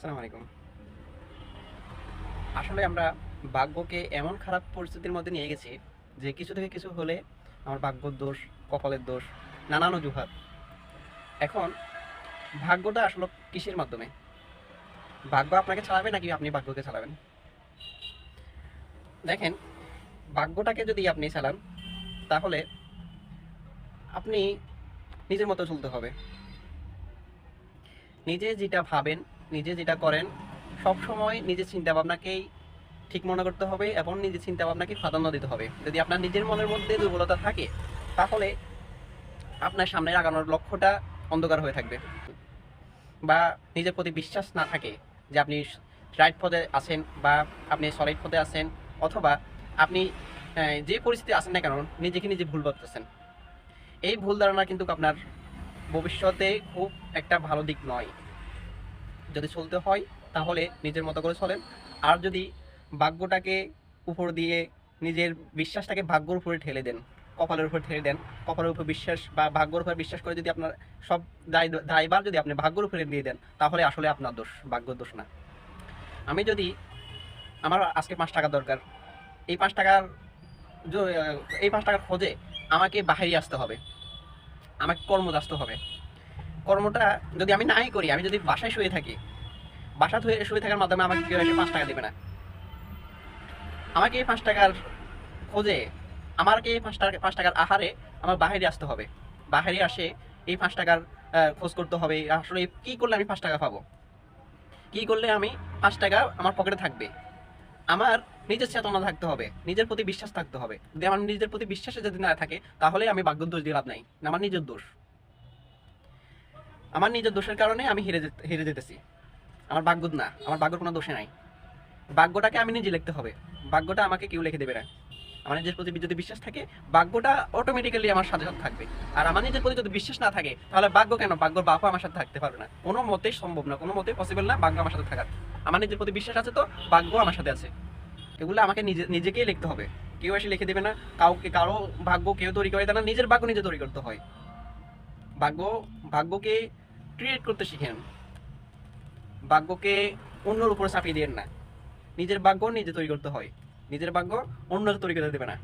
আসসালামু আলাইকুম। আসলে আমরা ভাগ্যকে এমন খারাপ পরিস্থিতির মধ্যে নিয়ে গেছি যে কিছু থেকে কিছু হলে আমার ভাগ্যর দোষ, কপালের দোষ, নানান অজুহাত। এখন, ভাগ্যটা আসলে কিসের মাধ্যমে? ভাগ্য আপনাকে চালাবে নাকি আপনি ভাগ্যকে চালাবেন? দেখেন, ভাগ্যটাকে যদি আপনি চালান, তাহলে আপনি নিজের মতো চলতে হবে। নিজে যেটা ভাবেন নিজে যেটা করেন সব সময় নিজের চিন্তা ভাবনাকেই ঠিক মনে করতে হবে এবং নিজের চিন্তা ভাবনাকে প্রাধান্য দিতে হবে। যদি আপনার নিজের মনের মধ্যে দুর্বলতা থাকে, তাহলে আপনার সামনে আগানোর লক্ষ্যটা অন্ধকার হয়ে থাকবে। বা নিজের প্রতি বিশ্বাস না থাকে যে আপনি রাইট পদে আছেন বা আপনি সলিড পদে আছেন, অথবা আপনি যে পরিস্থিতি আছেন না কেন, নিজেকে নিজে ভুল করতেছেন এই ভুল ধারণা কিন্তু আপনার ভবিষ্যতে খুব একটা ভালো দিক নয়। যদি চলতে হয়, তাহলে নিজের মতো করে চলেন। আর যদি ভাগ্যটাকে উপর দিয়ে নিজের বিশ্বাসটাকে ভাগ্যর উপরে ঠেলে দেন, কপালের উপর ঠেলে দেন, কপালের উপর বিশ্বাস বা ভাগ্যর উপর বিশ্বাস করে যদি আপনার সব দায়, দায়ভার যদি আপনি ভাগ্যর উপরে দিয়ে দেন, তাহলে আসলে আপনার দোষ, ভাগ্যর দোষ না। আমি যদি আমার আজকে পাঁচ টাকা দরকার, এই পাঁচ টাকার এই পাঁচ টাকার খোঁজে আমাকে বাহিরে আসতে হবে, আমাকে কর্মে আসতে হবে কর্মটা যদি আমি নাই করি, আমি যদি বাসায় শুয়ে থাকি বাসা শুয়ে শুয়ে থাকার মাধ্যমে আমাকে কেউ এসে পাঁচ টাকা দেবে না। আমাকে এই পাঁচ টাকার খোঁজে, আমাকে এই পাঁচ টাকা, পাঁচ টাকার আহারে আমার বাইরে আসতে হবে। বাহিরে আসে এই পাঁচ টাকার খোঁজ করতে হবে, আসলে কি করলে আমি পাঁচ টাকা পাবো? কি করলে আমি পাঁচ টাকা আমার পকেটে থাকবে? আমার নিজের চেতনা থাকতে হবে, নিজের প্রতি বিশ্বাস থাকতে হবে। যদি আমার নিজের প্রতি বিশ্বাসে যদি না থাকে, তাহলে আমি ভাগ্যের দোষ দিয়ে লাভ নাই আমার নিজের দোষ। আমার নিজের দোষের কারণে আমি হেরে হেরে যেতেছি। আমার ভাগ্য না, আমার ভাগ্যর কোনো দোষে নাই। ভাগ্যটাকে আমি নিজে লিখতে হবে। ভাগ্যটা আমাকে কেউ লিখে দেবে না। আমার নিজের প্রতি যদি বিশ্বাস থাকে, ভাগ্যটা অটোমেটিক্যালি আমার সাথে সাথে থাকবে। আর আমার নিজের প্রতি যদি বিশ্বাস না থাকে, তাহলে ভাগ্য কেন? ভাগ্যর বাপও আমার সাথে থাকতে পারবে না। কোনো মতেই সম্ভব না, কোনো মতেই পসিবল না ভাগ্য আমার সাথে থাকার। আমার নিজের প্রতি বিশ্বাস আছে তো, ভাগ্য আমার সাথে আছে। এগুলো আমাকে নিজে নিজেকেই লিখতে হবে। কেউ এসে লিখে দেবে না, কাউকে কারও ভাগ্য কেউ তৈরি করে দেয় না, নিজের ভাগ্য নিজে তৈরি করতে হয়। ভাগ্য, ভাগ্যকে ক্রিয়েট করতে শিখেন। ভাগ্যকে অন্যর উপর চাপিয়ে দেন না। নিজের ভাগ্য নিজে তৈরি করতে হয়। নিজের ভাগ্য অন্যকে তৈরি করতে দেবে না।